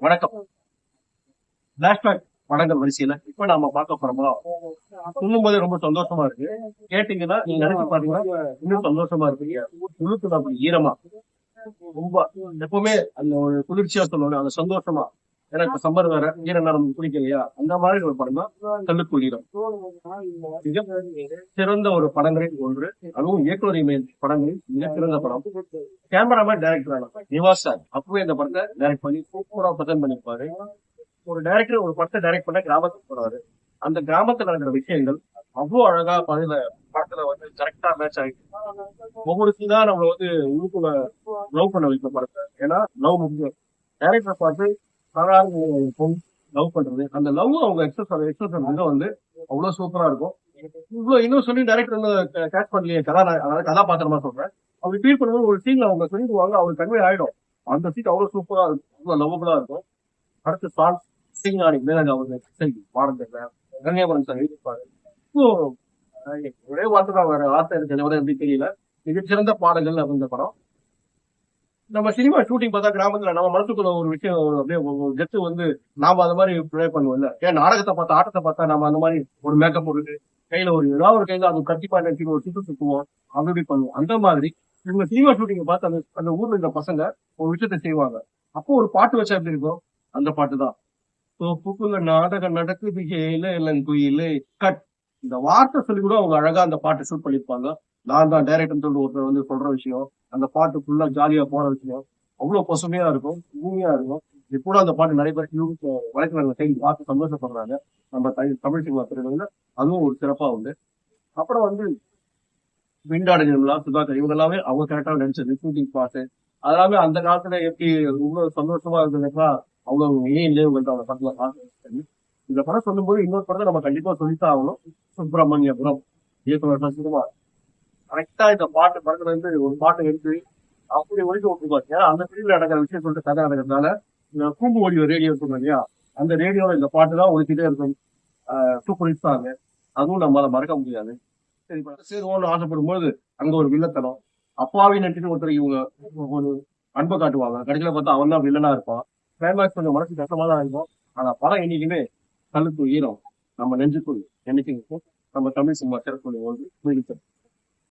வணக்கம். பிளாஷ்பேக் படங்கள் வரிசையில இப்ப நாம பார்க்க போறோமா? சொல்லும் போதே ரொம்ப சந்தோஷமா இருக்கு. கேட்டீங்கன்னா நீங்க நினைச்சு பாத்தீங்கன்னா இன்னும் சந்தோஷமா இருப்பீங்க. உள்ளுக்குள்ள அப்படி ஈரமா. ரொம்ப எப்பவுமே அந்த ஒரு குளிர்ச்சியா சொல்லுவாங்க அந்த சந்தோஷமா. ஏன்னா இப்ப சம்மர் வேற ஈர நேரம் பிடிக்கலையா அந்த மாதிரி ஒரு படம் தான் கல்லுக்குள் ஈரம் மிக சிறந்த ஒரு படங்களில் ஒன்று அதுவும் இயக்குனர் படங்களில் மிக சிறந்த படம். கேமராமேன் டைரக்டர் ஆனா நிவாஸ் சார் அப்பவே இந்த படத்தை டைரக்ட் பண்ணி சூப்பரா பிரசன்ட் பண்ணிருப்பாரு ஒரு டைரக்டர் ஒரு படத்தை டைரக்ட் பண்ண கிராமத்துக்கு போறாரு. அந்த கிராமத்துல நடக்கிற விஷயங்கள் அவ்வளவு அழகா பதில படத்துல வந்து கரெக்டா மேட்ச் ஆயிடுச்சு ஒவ்வொரு சீனா நம்மள வந்து உள்ளுக்குள்ள லவ் பண்ண வைக்க படத்தை. ஏன்னா லவ் முக்கியம் டைரக்டர் பார்த்து சாதாரண லவ் பண்றது. அந்த லவ் அவங்க எக்ஸஸ் எக்ஸஸ் வந்து அவ்வளவு சூப்பரா இருக்கும். இவ்வளவு இன்னும் சொல்லி டைரக்டர் வந்து கேட்ச் பண்ணலையே கதா அதாவது கதாபாத்திரமா சொல்றேன். அவங்க ஃபீல் பண்ணும்போது ஒரு சீன்ல அவங்க சொல்லிடுவாங்க அவர் கன்வே ஆயிடும். அந்த சீட் அவ்வளவு சூப்பரா இருக்கும். அவ்வளவு லவ்வபுளா இருக்கும். அடுத்து சாங் சிங்காணி மேலங்க அவங்க இசை பாடல் கங்கைபுரம் சார் எழுதிப்பாரு இப்போ ஒரே வார்த்தை தான் வேற வார்த்தை இருக்கு எப்படி தெரியல. மிகச்சிறந்த பாடல்கள் அப்படின்ற படம். நம்ம சினிமா ஷூட்டிங் பார்த்தா கிராமத்துல நம்ம மனசுக்குள்ள ஒரு விஷயம் அப்படியே ஒரு கெத்து வந்து நாம அந்த மாதிரி ப்ளே பண்ணுவோம்ல. ஏன் நாடகத்தை பார்த்தா ஆட்டத்தை பார்த்தா நம்ம அந்த மாதிரி ஒரு மேக்கப் போட்டுட்டு கையில ஒரு ஏதாவது ஒரு கையில அது கட்டிப்பா நினைச்சு ஒரு சுற்று சுத்துவோம் அப்படி இப்படி பண்ணுவோம். அந்த மாதிரி இவங்க சினிமா ஷூட்டிங் பார்த்து அந்த அந்த ஊர்ல இருந்த பசங்க ஒரு விஷயத்த செய்வாங்க. அப்போ ஒரு பாட்டு வச்சா எப்படி இருக்கும்? அந்த பாட்டு தான். தோப்புக்குள்ள நாடகம் நடக்குது ஏல இளங்குயில. கட். இந்த வார்த்தை சொல்லி கூட அவங்க அழகா அந்த பாட்டு ஷூட் பண்ணிருப்பாங்க நான் தான் டைரக்டர் சொல்லிட்டு ஒருத்தர் வந்து சொல்ற விஷயம் அந்த பாட்டு ஃபுல்லா ஜாலியா போற விஷயம். அவ்வளவு பசுமையா இருக்கும் இனிமையா இருக்கும். இது கூட அந்த பாட்டு நிறைய பேர் யூஸ் வலைத்தளங்களை செய்தி பார்த்து சந்தோஷப்படுறாங்க. நம்ம தமிழ் தமிழ் சினிமா துறையில அதுவும் ஒரு சிறப்பா உண்டு. அப்புறம் வந்து விண்டாடு நிர்மலா சுதாகர் இவங்க எல்லாமே அவங்க கரெக்டாக நடிச்சது ரிக்ரூட்டிங் பாட்டு அதெல்லாமே அந்த காலத்துல எப்படி இவ்வளவு சந்தோஷமா இருந்ததுன்னா அவங்க ஏன் இல்லையே உங்கள்ட்ட அவங்க படத்துல பார்த்து இந்த படம் சொல்லும்போது இன்னொரு படத்தை நம்ம கண்டிப்பா சொல்லித்தான் ஆகணும். சுப்பிரமணியபுரம் இயக்குனர் சசிகுமார். கரெக்டா இந்த பாட்டு படத்துல இருந்து ஒரு பாட்டு எடுத்து அப்படி ஒழிச்சு விட்டுருப்பாங்க ஏன்னா அந்த பிரிவில் நடக்கிற விஷயம் சொல்லிட்டு கதை நடக்கிறதுனால இந்த கூம்பு ஒடிவ ரேடியோ சொன்னோம் இல்லையா? அந்த ரேடியோல இந்த பாட்டு தான் ஒழிச்சுட்டே இருக்கும். சூப்பர் ஹிட்ஸ் ஆகுது அதுவும் நம்மளால மறக்க முடியாது. சரி இப்ப சேருவோம்னு ஆசைப்படும் போது அங்க ஒரு வில்லத்தனம். அப்பாவி நட்டிட்டு ஒருத்தர் இவங்க ஒரு அன்பை காட்டுவாங்க. கடைசியில பார்த்தா அவன் தான் வில்லனா இருப்பான். கிளைமேக்ஸ் கொஞ்சம் மனசு கஷ்டமா தான் இருக்கும். ஆனா படம் என்னைக்குமே கழுத்து ஈரம் நம்ம நெஞ்சுக்குள் என்னைக்கு நம்ம தமிழ் சினிமா சிறப்பு ஒன்று